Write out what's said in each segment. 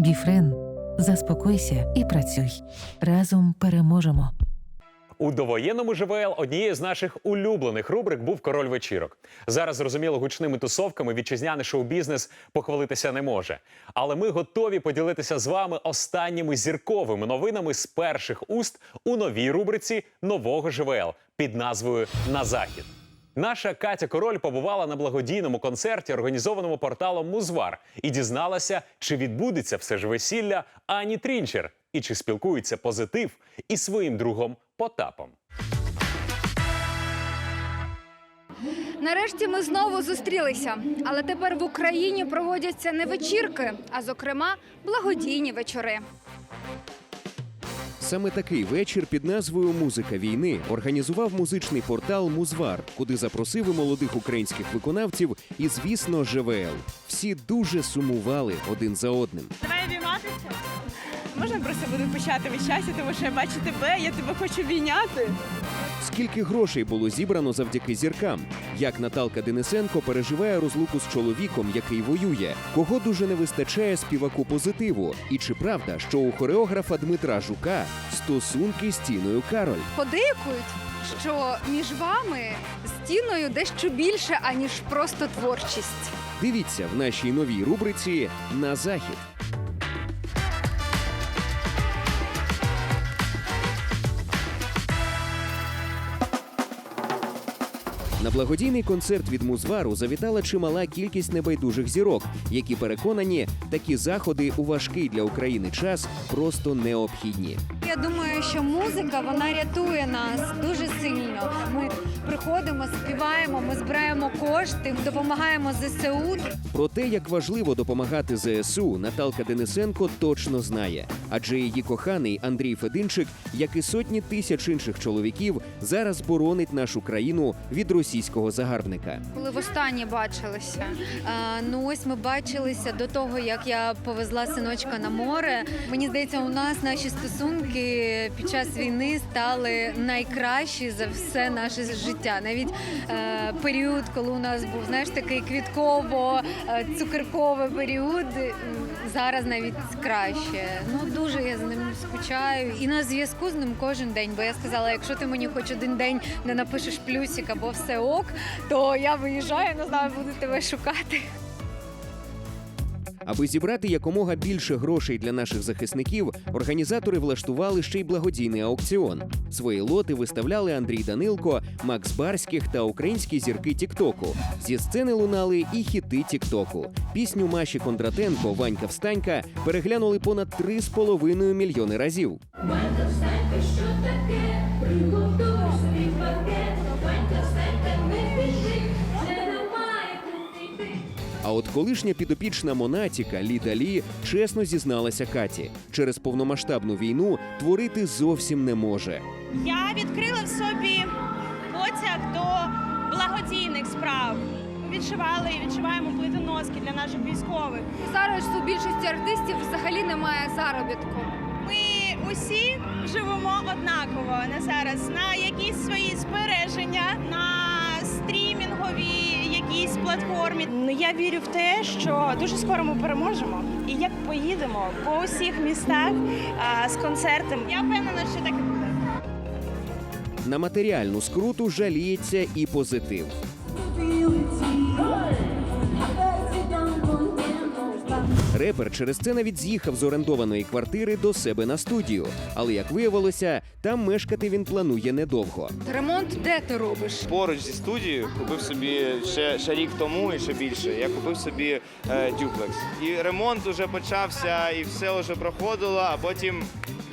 Біфрен, заспокойся і працюй. Разом переможемо. У довоєнному ЖВЛ однією з наших улюблених рубрик був король вечірок. Зараз зрозуміло, гучними тусовками вітчизняний шоу-бізнес похвалитися не може. Але ми готові поділитися з вами останніми зірковими новинами з перших уст у новій рубриці нового ЖВЛ під назвою На захід. Наша Катя Король побувала на благодійному концерті, організованому порталом Музвар, і дізналася, чи відбудеться все ж весілля Ані Трінчер, і чи спілкується позитив із своїм другом Потапом. Нарешті ми знову зустрілися, але тепер в Україні проводяться не вечірки, а зокрема благодійні вечори. Саме такий вечір під назвою Музика війни організував музичний портал Музвар, куди запросив і молодих українських виконавців і, звісно, ЖВЛ. Всі дуже сумували один за одним. Давай обійматися. Можна просто буду почати від щастя, тому що я бачу тебе, я тебе хочу війняти. Скільки грошей було зібрано завдяки зіркам? Як Наталка Денисенко переживає розлуку з чоловіком, який воює? Кого дуже не вистачає співаку позитиву? І чи правда, що у хореографа Дмитра Жука стосунки з Тіною Кароль? Подейкують, що між вами стіною дещо більше, аніж просто творчість. Дивіться в нашій новій рубриці на захід. На благодійний концерт від Музвару завітала чимала кількість небайдужих зірок, які переконані, такі заходи у важкий для України час просто необхідні. Я думаю, що музика вона рятує нас дуже сильно. Ми приходимо, співаємо, ми збираємо кошти, допомагаємо ЗСУ. Про те, як важливо допомагати ЗСУ, Наталка Денисенко точно знає, адже її коханий Андрій Фединчик, як і сотні тисяч інших чоловіків, зараз боронить нашу країну від російського загарбника. Коли востаннє бачилися. А, ну ось ми бачилися до того, як я повезла синочка на море. Мені здається, у нас наші стосунки під час війни стали найкращі за все наше життя. Навіть е, період, коли у нас був знаєш такий квітково е, період. Зараз навіть краще. Ну дуже я з ним скучаю і на зв'язку з ним кожен день. Бо я сказала, якщо ти мені хоч один день не напишеш плюсик або все ок, то я виїжджаю, не знаю, буду тебе шукати. Аби зібрати якомога більше грошей для наших захисників, організатори влаштували ще й благодійний аукціон. Свої лоти виставляли Андрій Данилко, Макс Барських та українські зірки Тіктоку. Зі сцени лунали і хіти Тіктоку. Пісню Маші Кондратенко Ванька Встанька переглянули понад 3,5 мільйони разів. А от колишня підопічна Монатіка Ліда Лі чесно зізналася Каті, через повномасштабну війну творити зовсім не може. Я відкрила в собі потяг до благодійних справ. Відшивали і відшиваємо плитоноски для наших військових. Зараз у більшості артистів взагалі немає заробітку. Ми усі живемо однаково на зараз на якісь свої збереження, на якійсь платформі. Ну я вірю в те, що дуже скоро ми переможемо. І як поїдемо по усіх містах а, з концертом, я впевнена, що так буде. На матеріальну скруту жаліється і позитив. Репер через це навіть з'їхав з орендованої квартири до себе на студію. Але як виявилося, там мешкати він планує недовго. Ремонт де ти робиш? Поруч зі студією купив собі ще, ще рік тому і ще більше. Я купив собі е, дюплекс. І ремонт вже почався, і все вже проходило, а потім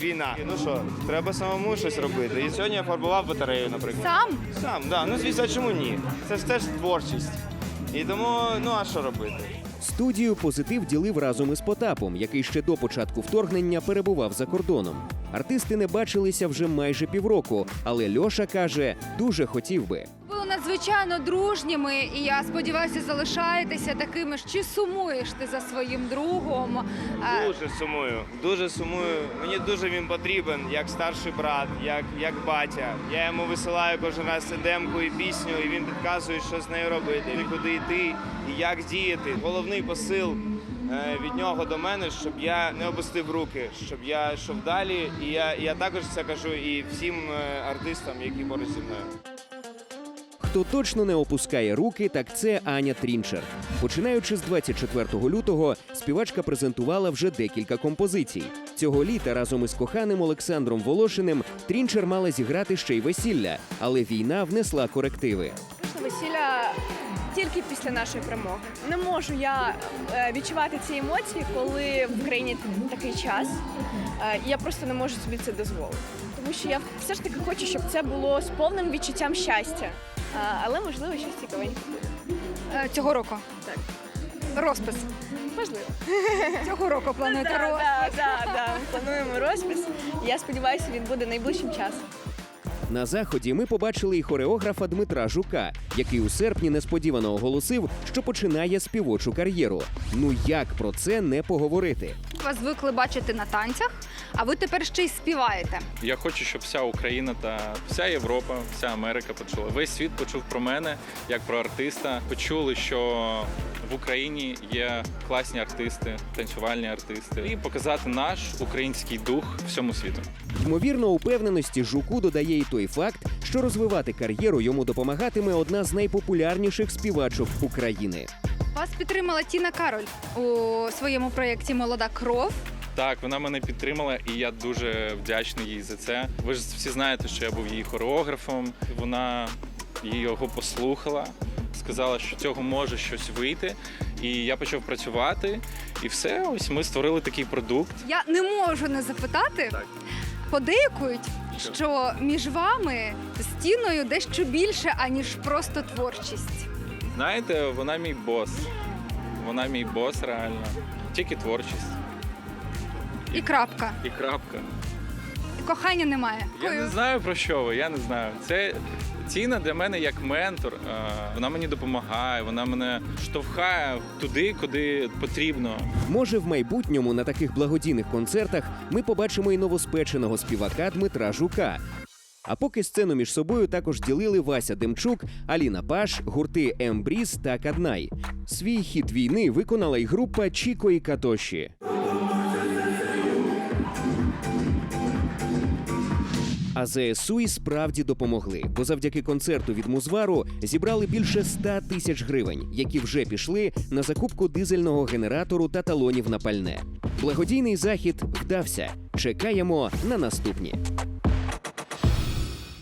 війна. І, Ну що, треба самому щось робити. І сьогодні я фарбував батарею, наприклад. Сам? Сам, да. Ну звісно, чому ні? Це ж теж творчість. І тому, ну а що робити? Студію позитив ділив разом із Потапом, який ще до початку вторгнення перебував за кордоном. Артисти не бачилися вже майже півроку, але Льоша каже, дуже хотів би. Ви надзвичайно дружніми, і я сподіваюся, залишаєтеся такими. Чи сумуєш ти за своїм другом? Дуже сумую, дуже сумую. Мені дуже він потрібен, як старший брат, як, як батя. Я йому висилаю кожен раз демку і пісню, і він підказує, що з нею робити, і куди йти, і як діяти. Головний посил е, від нього до мене, щоб я не опустив руки, щоб я йшов далі. І я, я також це кажу і всім е, артистам, які поруч зі мною. Хто точно не опускає руки, так це Аня Трінчер. Починаючи з 24 лютого, співачка презентувала вже декілька композицій. Цього літа разом із коханим Олександром Волошиним Трінчер мала зіграти ще й весілля, але війна внесла корективи. Весілля тільки після нашої перемоги. Не можу я е, відчувати ці емоції, коли в Україні такий час. Е, Я просто не можу собі це дозволити. Тому що я все ж таки хочу, щоб це було з повним відчуттям щастя. Але можливо щось цікавеньке. Е, Цього року. Так. Розпис. Можливо. Цього року плануєте Да, розпис. да, да, да. Плануємо розпис. Я сподіваюся, він буде найближчим часом. На заході ми побачили і хореографа Дмитра Жука, який у серпні несподівано оголосив, що починає співочу кар'єру. Ну як про це не поговорити? Вас звикли бачити на танцях, а ви тепер ще й співаєте. Я хочу, щоб вся Україна та вся Європа, вся Америка почула. Весь світ почув про мене як про артиста. Почули, що в Україні є класні артисти, танцювальні артисти, і показати наш український дух всьому світу. Ймовірно, упевненості Жуку додає і той факт, що розвивати кар'єру йому допомагатиме одна з найпопулярніших співачок України. Вас підтримала Тіна Кароль у своєму проєкті Молода кров. Так, вона мене підтримала, і я дуже вдячний їй за це. Ви ж всі знаєте, що я був її хореографом. Вона його послухала, сказала, що цього може щось вийти. І я почав працювати, і все. Ось ми створили такий продукт. Я не можу не запитати. Так. Подейкують, що між вами з Тіною дещо більше, аніж просто творчість. Знаєте, вона мій бос. Вона мій бос, реально. Тільки творчість. І крапка. І крапка. Кохання немає. Я не знаю про що ви, я не знаю. Це Тіна для мене як ментор. е, Вона мені допомагає, вона мене штовхає туди, куди потрібно. Може, в майбутньому на таких благодійних концертах ми побачимо і новоспеченого співака Дмитра Жука. А поки сцену між собою також ділили Вася Демчук, Аліна Паш, гурти Ембріз та Каднай. Свій хіт війни виконала й група Чіко і Катоші. А ЗСУ і справді допомогли, бо завдяки концерту від Музвару зібрали більше 100 тисяч гривень, які вже пішли на закупку дизельного генератору та талонів на пальне. Благодійний захід вдався. Чекаємо на наступні.